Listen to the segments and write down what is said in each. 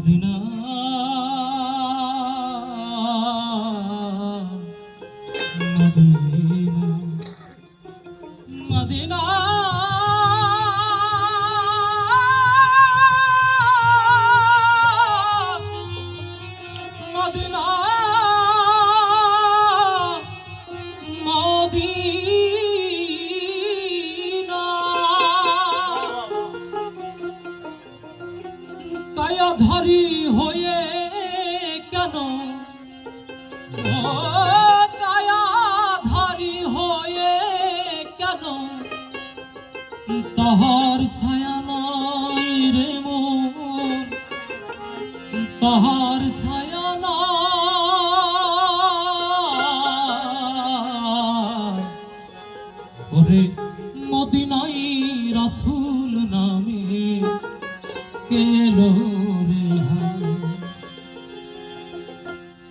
Madhuna কায়াধারি হয়ে কেন? তাহার ছায়া নয় রে মোর তাহার ছায়া নয়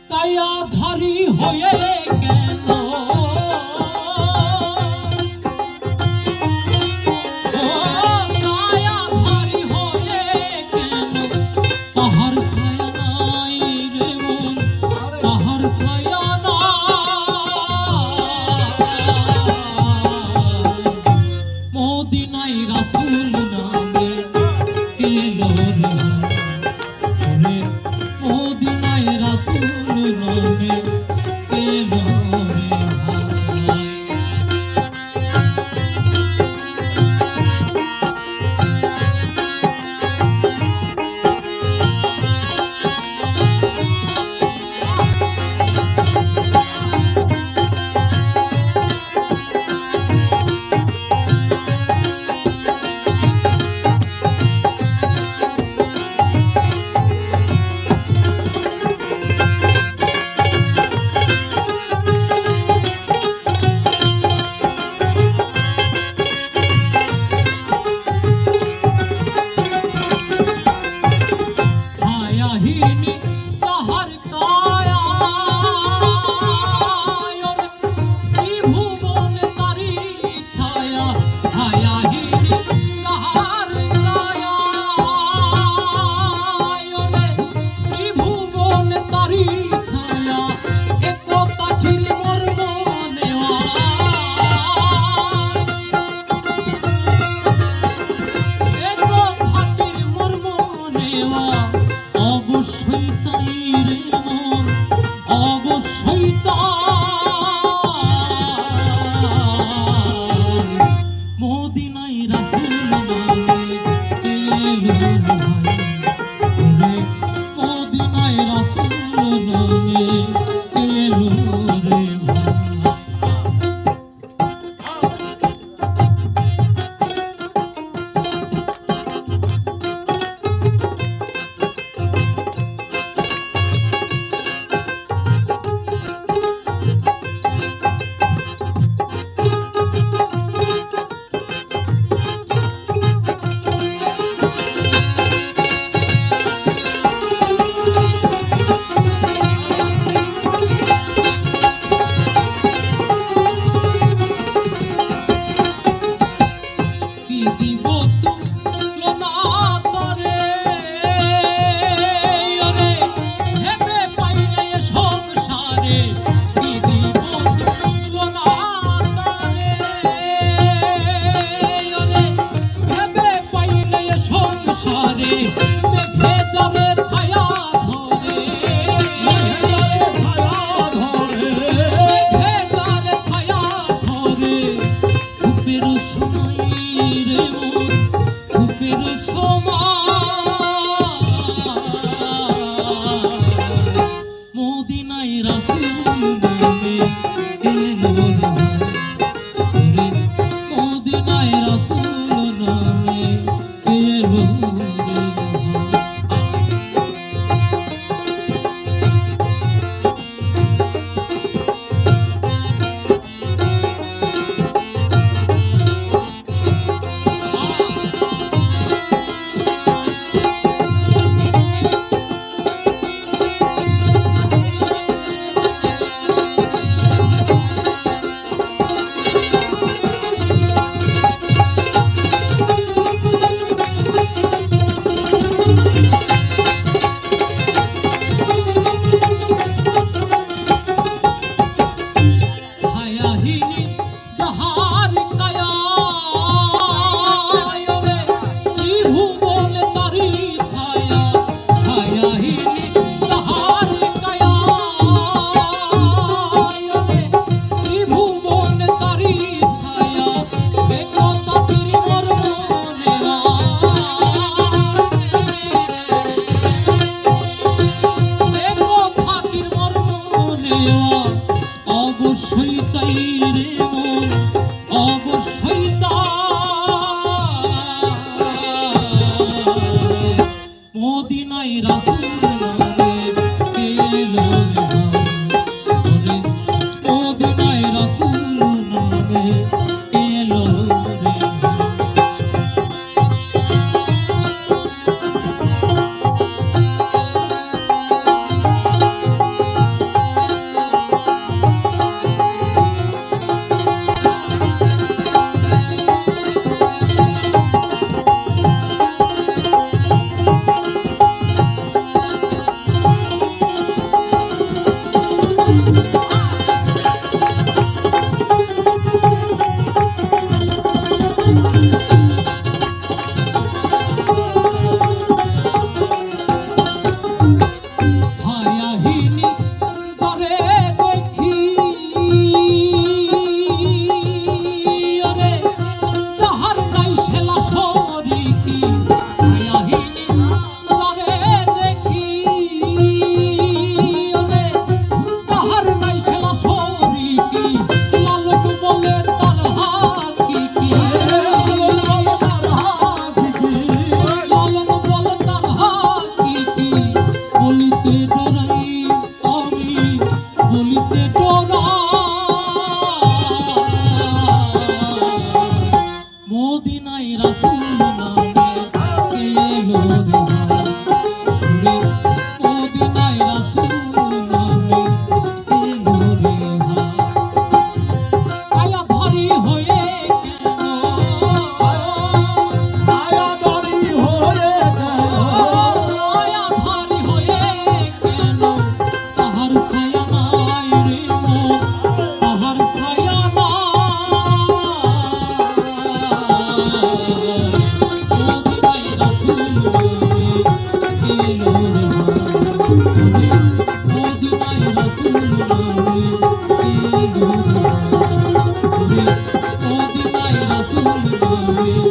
কায়াধারী হয়ে কেন? তাহার ছায়া নাই রে মন তাহার ছায়া বুকের সময় মদিনাই রাসুল রাসূল এলো